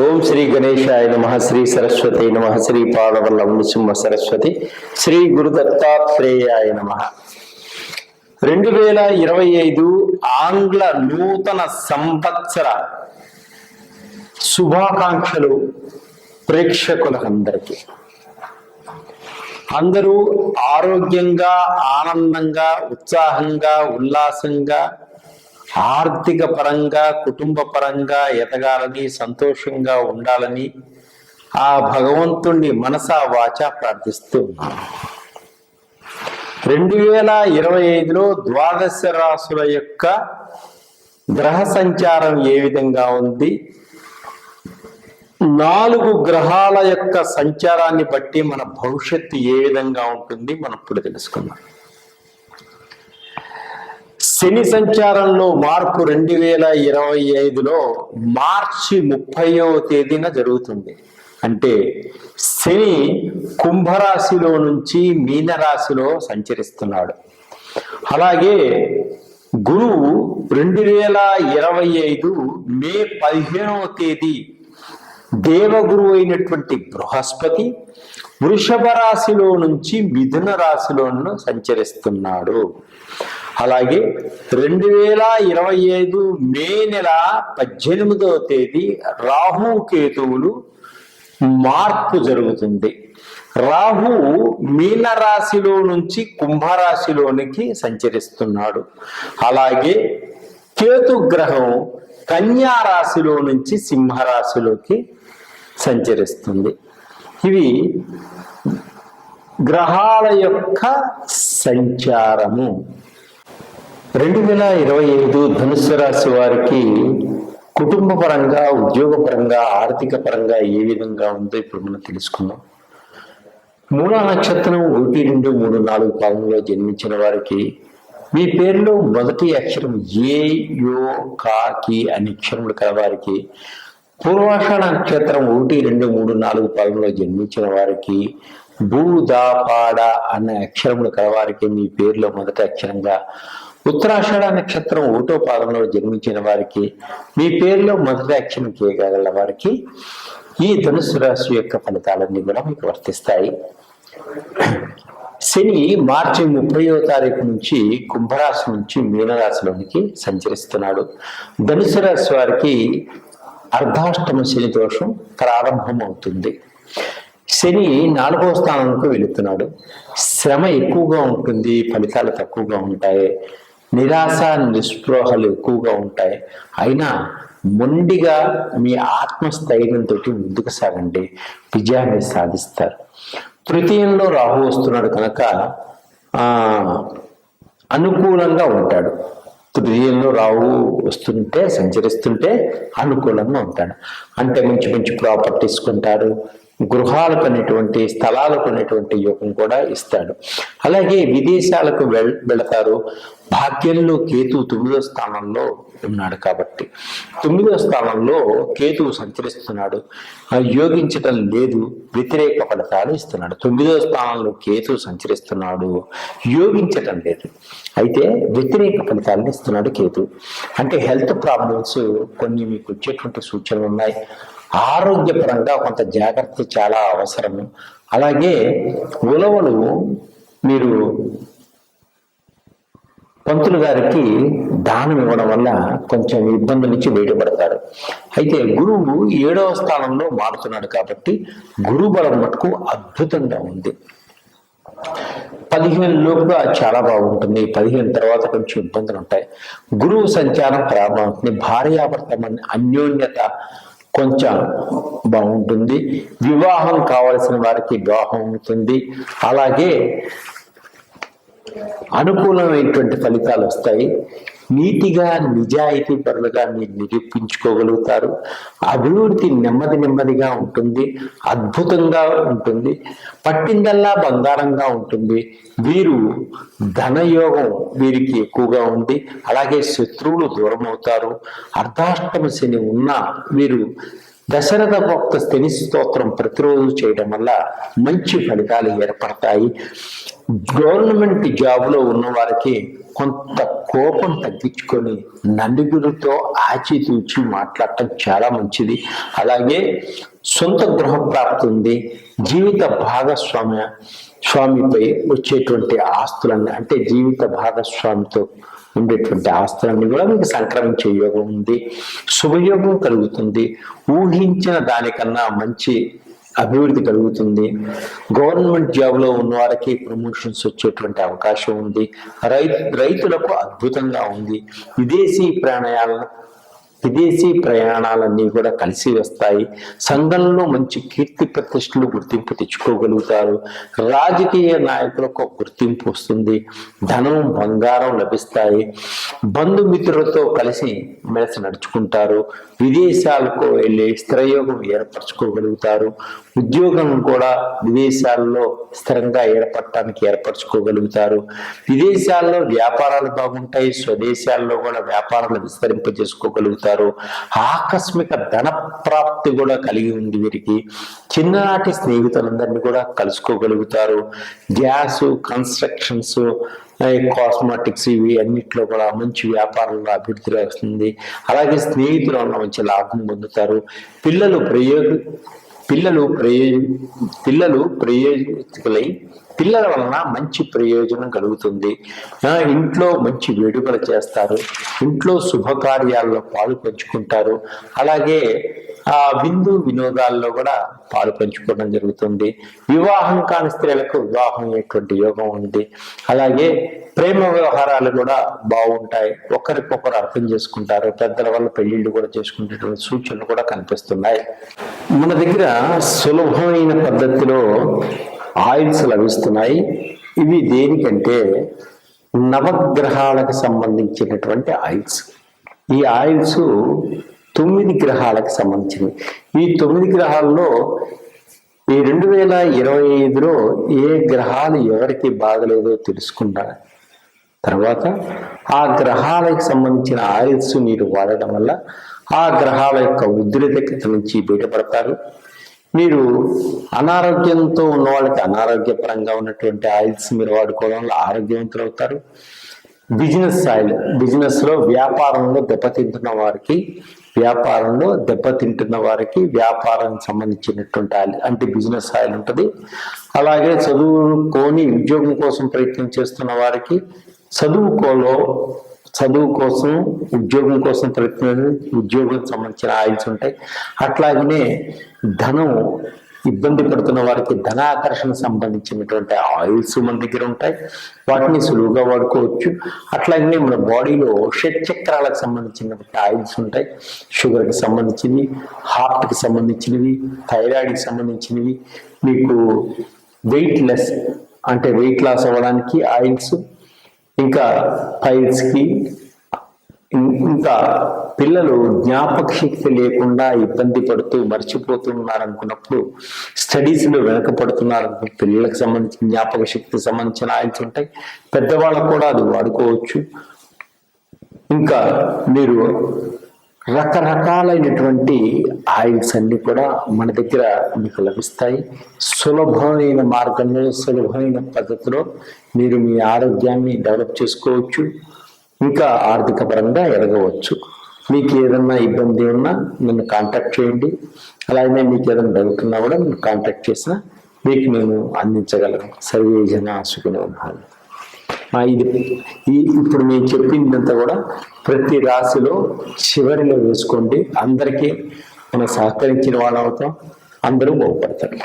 ఓం శ్రీ గణేశాయ నమ శ్రీ సరస్వతి నమ శ్రీ పాదవల్ల నృసింహ సరస్వతి శ్రీ గురు దత్తాత్రేయాయ నమ. రెండు వేల ఇరవై ఐదు ఆంగ్ల నూతన సంవత్సర శుభాకాంక్షలు ప్రేక్షకులందరికీ. అందరూ ఆరోగ్యంగా ఆనందంగా ఉత్సాహంగా ఉల్లాసంగా ఆర్థిక పరంగా కుటుంబ పరంగా ఎదగాలని సంతోషంగా ఉండాలని ఆ భగవంతుణ్ణి మనసా వాచ ప్రార్థిస్తూ ఉన్నాను రెండు వేల ఇరవై ఐదులో ద్వాదశ రాసుల యొక్క గ్రహ సంచారం ఏ విధంగా ఉంది? నాలుగు గ్రహాల యొక్క సంచారాన్ని బట్టి మన భవిష్యత్తు ఏ విధంగా ఉంటుంది? మనం ఇప్పుడు తెలుసుకుందాం. శని సంచారంలో మార్పు రెండు వేల ఇరవై ఐదులో మార్చి ముప్పైవ తేదీన జరుగుతుంది. అంటే శని కుంభరాశిలో నుంచి మీనరాశిలో సంచరిస్తున్నాడు. అలాగే గురువు రెండు వేల ఇరవై ఐదు మే పదిహేనవ తేదీ దేవగురు అయినటువంటి బృహస్పతి వృషభ రాశిలో నుంచి మిథున రాశిలో సంచరిస్తున్నాడు. అలాగే రెండు వేల ఇరవై ఐదు మే నెల పద్దెనిమిదవ తేదీ రాహు కేతువులు మార్పు జరుగుతుంది. రాహు మీనరాశిలో నుంచి కుంభరాశిలోనికి సంచరిస్తున్నాడు. అలాగే కేతు గ్రహం కన్యా రాశిలో నుంచి సింహరాశిలోకి సంచరిస్తుంది. ఇవి గ్రహాల యొక్క సంచారము. రెండు వేల ఇరవై ఐదు ధనుస్సు రాశి వారికి కుటుంబ పరంగా ఉద్యోగ పరంగా ఆర్థిక పరంగా ఏ విధంగా ఉందో ఇప్పుడు మనం తెలుసుకుందాం. మూలా నక్షత్రం ఒకటి రెండు మూడు నాలుగు పాదంలో జన్మించిన వారికి మీ పేరులో మొదటి అక్షరం ఏ యో కాకి అనే అక్షరములు కల వారికి నక్షత్రం ఒకటి రెండు మూడు నాలుగు పాదంలో జన్మించిన వారికి భూ దా పాడ అనే అక్షరములు కలవారికి మీ పేరులో మొదటి అక్షరంగా ఉత్తరాషాఢ నక్షత్రం ఒకటో పాదంలో జన్మించిన వారికి మీ పేరులో మొదటి అక్షరం చేయగల వారికి ఈ ధనుసు రాశి యొక్క ఫలితాలన్నీ కూడా మీకు వర్తిస్తాయి. శని మార్చి ముప్పయో తారీఖు నుంచి కుంభరాశి నుంచి మీనరాశిలోనికి సంచరిస్తున్నాడు. ధనుసు రాశి వారికి అర్ధాష్టమ శని దోషం ప్రారంభం అవుతుంది శని నాలుగవ స్థానంకు వెళుతున్నాడు. శ్రమ ఎక్కువగా ఉంటుంది ఫలితాలు తక్కువగా ఉంటాయి. నిరాశ నిస్పృహలు ఎక్కువగా ఉంటాయి. అయినా మొండిగా మీ ఆత్మస్థైర్యంతో ముందుకు సాగండి. విజయాన్ని సాధిస్తారు. తృతీయంలో రాహు వస్తున్నాడు కనుక అనుకూలంగా ఉంటాడు. తృతీయంలో రావు వస్తుంటే సంచరిస్తుంటే అనుకూలంగా ఉంటాడు. అంటే మంచి మంచి ప్రాపర్టీస్ కొంటారు గృహాలు కొనేటువంటి స్థలాలు కొనేటువంటి యోగం కూడా ఇస్తాడు. అలాగే విదేశాలకు వెళ్ వెళతారు. భాగ్యంలో కేతు తొమ్మిదో స్థానంలో ఉన్నాడు కాబట్టి. తొమ్మిదో స్థానంలో కేతువు సంచరిస్తున్నాడు. యోగించటం లేదు. వ్యతిరేక ఫలితాలు ఇస్తున్నాడు. తొమ్మిదో స్థానంలో కేతువు సంచరిస్తున్నాడు. యోగించటం లేదు. అయితే వ్యతిరేక ఫలితాలను ఇస్తున్నాడు కేతు. అంటే హెల్త్ ప్రాబ్లమ్స్ కొన్ని మీకు వచ్చేటువంటి సూచనలు ఉన్నాయి. ఆరోగ్యపరంగా కొంత జాగ్రత్త చాలా అవసరము అలాగే ఉలవలు మీరు పంతులు గారికి దానం ఇవ్వడం వల్ల కొంచెం ఇబ్బంది నుంచి బయటపడతారు. అయితే గురువు ఏడవ స్థానంలో మారుతున్నాడు కాబట్టి గురు బలం మటుకు అద్భుతంగా ఉంది. పదిహేను లోపుగా చాలా బాగుంటుంది. పదిహేను తర్వాత కొంచెం ఇబ్బందులు ఉంటాయి. గురువు సంచారం ప్రారంభమవుతుంది. భార్యాభర్త అన్యోన్యత కొంచెం బాగుంటుంది. వివాహం కావలసిన వారికి వివాహం ఉంటుంది. అలాగే అనుకూలమైనటువంటి ఫలితాలు వస్తాయి. నీతిగా నిజాయితీ పరులుగా మీరు నిరూపించుకోగలుగుతారు. అభివృద్ధి నెమ్మది నెమ్మదిగా ఉంటుంది అద్భుతంగా ఉంటుంది పట్టిందల్లా బంగారంగా ఉంటుంది. వీరు ధనయోగం వీరికి ఎక్కువగా ఉంది. అలాగే శత్రువులు దూరం అవుతారు. అర్ధాష్టమ శని ఉన్నా వీరు దశరథ భక్త స్థిని స్తోత్రం ప్రతిరోజు చేయడం వల్ల మంచి ఫలితాలు ఏర్పడతాయి. గవర్నమెంట్ జాబ్లో ఉన్న వారికి కొంత కోపం తగ్గించుకొని నలుగురితో ఆచితూచి మాట్లాడటం చాలా మంచిది. అలాగే సొంత గృహ ప్రాప్తి ఉంది. జీవిత భాగస్వామ్య స్వామిపై వచ్చేటువంటి ఆస్తులన్నీ అంటే జీవిత భాగస్వామితో ఉండేటువంటి ఆస్తులన్నీ కూడా మీకు సంక్రమించే యోగం ఉంది. శుభయోగం కలుగుతుంది. ఊహించిన దానికన్నా మంచి అభివృద్ధి కలుగుతుంది. గవర్నమెంట్ జాబ్లో ఉన్న వారికి ప్రమోషన్స్ వచ్చేటువంటి అవకాశం ఉంది. రైతు రైతులకు అద్భుతంగా ఉంది. విదేశీ ప్రాణాయాలను విదేశీ ప్రయాణాలన్నీ కూడా కలిసి వస్తాయి. సంఘంలో మంచి కీర్తి ప్రతిష్టలు గుర్తింపు తెచ్చుకోగలుగుతారు. రాజకీయ నాయకులకు గుర్తింపు వస్తుంది. ధనం బంగారం లభిస్తాయి. బంధుమిత్రులతో కలిసి మెలసి నడుచుకుంటారు. విదేశాలకు వెళ్ళి స్థిరయోగం ఏర్పరచుకోగలుగుతారు. ఉద్యోగం కూడా విదేశాల్లో స్థిరంగా ఏర్పడటానికి ఏర్పరచుకోగలుగుతారు. విదేశాల్లో వ్యాపారాలు బాగుంటాయి. స్వదేశాల్లో కూడా వ్యాపారాలు విస్తరింపజేసుకోగలుగుతారు. ఆకస్మిక ధన ప్రాప్తి కూడా కలిగి ఉంది వీరికి. చిన్ననాటి స్నేహితులందరినీ కూడా కలుసుకోగలుగుతారు. గ్యాస్ కన్స్ట్రక్షన్స్ కాస్మెటిక్స్ ఇవి అన్నిట్లో కూడా మంచి వ్యాపారంలో అభివృద్ధి వస్తుంది అలాగే స్నేహితులు వల్ల మంచి లాభం పొందుతారు. పిల్లలు ప్రయోగ పిల్లలు ప్రయోజ పిల్లలు ప్రయోజకులై పిల్లల వలన మంచి ప్రయోజనం కలుగుతుంది. ఇంట్లో మంచి వేడుకలు చేస్తారు. ఇంట్లో శుభకార్యాల్లో పాలు పంచుకుంటారు. అలాగే ఆ విందు వినోదాల్లో కూడా పాలు పంచుకోవడం జరుగుతుంది. వివాహం కాని స్త్రీలకు వివాహం అయ్యేటువంటి యోగం ఉంది. అలాగే ప్రేమ వ్యవహారాలు కూడా బాగుంటాయి. ఒకరికొకరు అర్థం చేసుకుంటారు. పెద్దల వల్ల పెళ్ళిళ్ళు కూడా చేసుకునేటువంటి సూచనలు కూడా కనిపిస్తున్నాయి. మన దగ్గర సులభమైన పద్ధతిలో ఆయిల్స్ లభిస్తున్నాయి. ఇవి దేనికంటే నవగ్రహాలకు సంబంధించినటువంటి ఆయిల్స్. ఈ ఆయిల్స్ తొమ్మిది గ్రహాలకు సంబంధించినవి. ఈ తొమ్మిది గ్రహాల్లో ఈ రెండు వేల ఇరవై ఐదులో ఏ గ్రహాలు ఎవరికి బాగలేదో తెలుసుకుంటారు. తర్వాత ఆ గ్రహాలకు సంబంధించిన ఆయిల్స్ మీరు వాడడం వల్ల ఆ గ్రహాల యొక్క ఉద్రిక్తత నుంచి బయటపడతారు. మీరు అనారోగ్యంతో ఉన్న వాళ్ళకి అనారోగ్యపరంగా ఉన్నటువంటి ఆయిల్స్ మీరు వాడుకోవడం వల్ల ఆరోగ్యవంతులు అవుతారు. బిజినెస్ ఆయిల్ బిజినెస్లో వ్యాపారంలో దెబ్బతింటున్న వారికి వ్యాపారంలో దెబ్బతింటున్న వారికి వ్యాపారానికి సంబంధించినటువంటి ఆయిల్ అంటే బిజినెస్ ఆయిల్ ఉంటుంది. అలాగే చదువుకోని ఉద్యోగం కోసం ప్రయత్నం చేస్తున్న వారికి చదువుకోలో చదువు కోసం ఉద్యోగం కోసం ప్రయత్నం ఉద్యోగం సంబంధించిన ఆయిల్స్ ఉంటాయి. అట్లాగనే ధనం ఇబ్బంది పడుతున్న వారికి ధనాకర్షణ సంబంధించినటువంటి ఆయిల్స్ మన దగ్గర ఉంటాయి. వాటిని సులువుగా వాడుకోవచ్చు. అట్లాగనే మన బాడీలో షట్ చక్రాలకు సంబంధించినటువంటి ఆయిల్స్ ఉంటాయి. షుగర్కి సంబంధించినవి హార్ట్కి సంబంధించినవి థైరాయిడ్కి సంబంధించినవి. మీకు వెయిట్ లెస్ అంటే వెయిట్ లాస్ అవ్వడానికి ఆయిల్స్ ఇంకా ఫైల్స్కి ఇంకా పిల్లలు జ్ఞాపక శక్తి లేకుండా ఇబ్బంది పడుతూ మర్చిపోతున్నారు అనుకున్నప్పుడు స్టడీస్లో వెనకపడుతున్నారు అనుకున్న పిల్లలకు సంబంధించిన జ్ఞాపక శక్తికి సంబంధించిన ఆయిల్స్ ఉంటాయి. పెద్దవాళ్ళకు కూడా అది వాడుకోవచ్చు. ఇంకా మీరు రకరకాలైనటువంటి ఆయిల్స్ అన్ని కూడా మన దగ్గర మీకు లభిస్తాయి. సులభమైన మార్గంలో సులభమైన పద్ధతిలో మీరు మీ ఆరోగ్యాన్ని డెవలప్ చేసుకోవచ్చు. ఇంకా ఆర్థిక పరంగా ఎదగవచ్చు. మీకు ఏదన్నా ఇబ్బంది ఉన్నా నన్ను కాంటాక్ట్ చేయండి. అలాగే మీకు ఏదైనా డౌట్ ఉన్నా కూడా నన్ను కాంటాక్ట్ చేసినా మీకు నేను అందించగలను సర్వేజన జన ఉన్నాను ఇది ఈ ఇప్పుడు నేను చెప్పిందంతా కూడా ప్రతి రాశిలో చివరిలో వేసుకోండి. అందరికీ మనం సహకరించిన వాళ్ళు అవుతాం. అందరూ బాగుపడతారు.